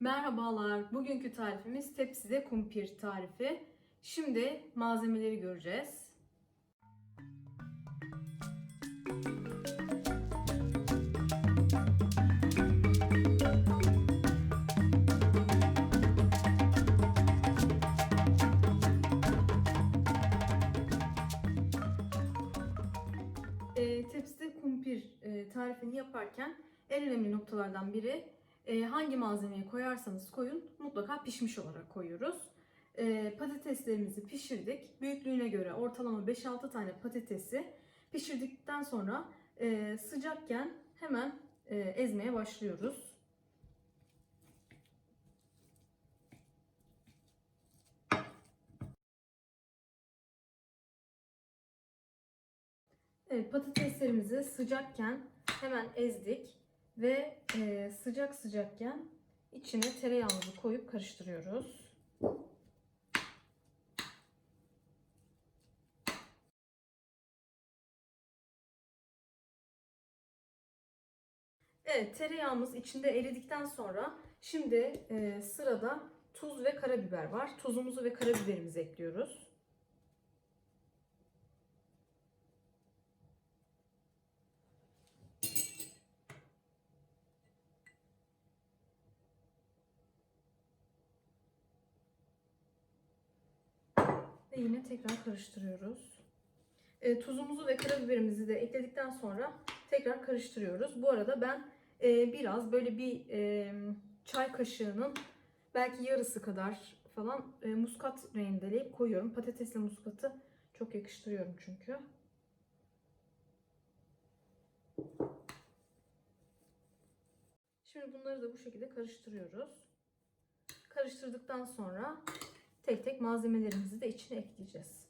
Merhabalar. Bugünkü tarifimiz tepside kumpir tarifi. Şimdi malzemeleri göreceğiz. E, tepside kumpir e, tarifini yaparken en önemli noktalardan biri e, hangi malzemeyi koyarsanız koyun mutlaka pişmiş olarak koyuyoruz. E, patateslerimizi pişirdik. Büyüklüğüne göre ortalama 5-6 tane patatesi pişirdikten sonra e, sıcakken hemen e, ezmeye başlıyoruz. Evet, patateslerimizi sıcakken hemen ezdik ve e, sıcak sıcakken içine tereyağımızı koyup karıştırıyoruz. Evet, tereyağımız içinde eridikten sonra şimdi e, sırada tuz ve karabiber var. Tuzumuzu ve karabiberimizi ekliyoruz. Ve yine tekrar karıştırıyoruz. E, tuzumuzu ve karabiberimizi de ekledikten sonra tekrar karıştırıyoruz. Bu arada ben e, biraz böyle bir e, çay kaşığının belki yarısı kadar falan e, muskat rendeleyip koyuyorum. Patatesle muskatı çok yakıştırıyorum çünkü. Şimdi bunları da bu şekilde karıştırıyoruz. Karıştırdıktan sonra tek tek malzemelerimizi de içine ekleyeceğiz.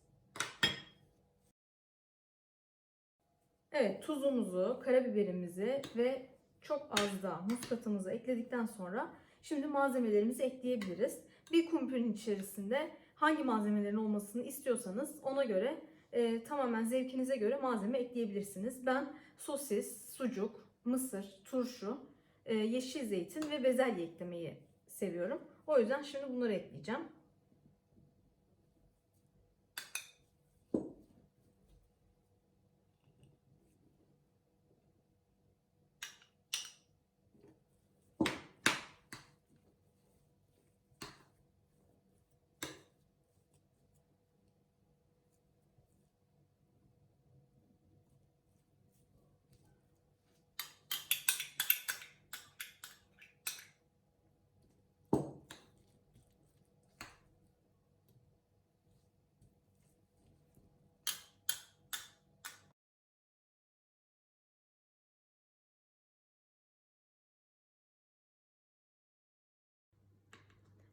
Evet tuzumuzu, karabiberimizi ve çok az da muskatımızı ekledikten sonra şimdi malzemelerimizi ekleyebiliriz. Bir kumpirin içerisinde hangi malzemelerin olmasını istiyorsanız ona göre e, tamamen zevkinize göre malzeme ekleyebilirsiniz. Ben sosis, sucuk, mısır, turşu, e, yeşil zeytin ve bezelye eklemeyi seviyorum. O yüzden şimdi bunları ekleyeceğim.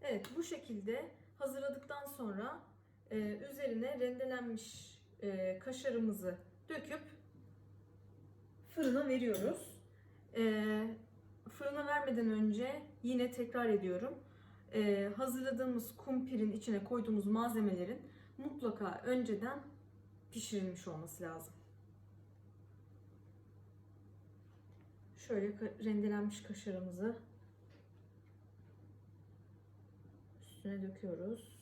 Evet bu şekilde hazırladıktan sonra e, üzerine rendelenmiş e, kaşarımızı döküp fırına veriyoruz. E, fırına vermeden önce yine tekrar ediyorum. E, hazırladığımız kumpirin içine koyduğumuz malzemelerin mutlaka önceden pişirilmiş olması lazım. Şöyle rendelenmiş kaşarımızı üstüne döküyoruz.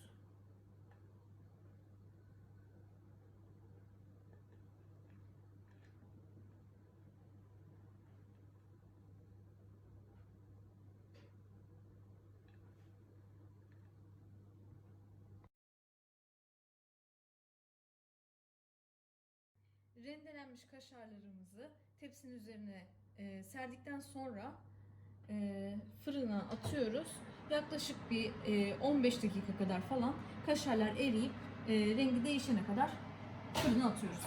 Rendelenmiş kaşarlarımızı tepsinin üzerine e, serdikten sonra fırına atıyoruz. Yaklaşık bir e, 15 dakika kadar falan kaşarlar eriyip e, rengi değişene kadar fırına atıyoruz.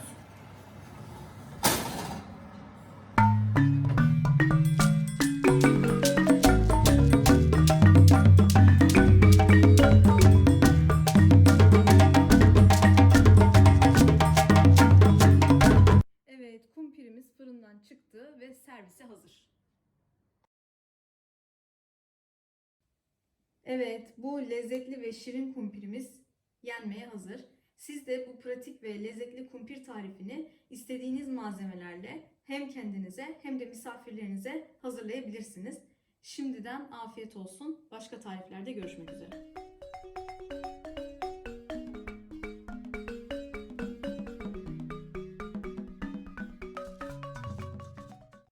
Evet, bu lezzetli ve şirin kumpirimiz yenmeye hazır. Siz de bu pratik ve lezzetli kumpir tarifini istediğiniz malzemelerle hem kendinize hem de misafirlerinize hazırlayabilirsiniz. Şimdiden afiyet olsun. Başka tariflerde görüşmek üzere.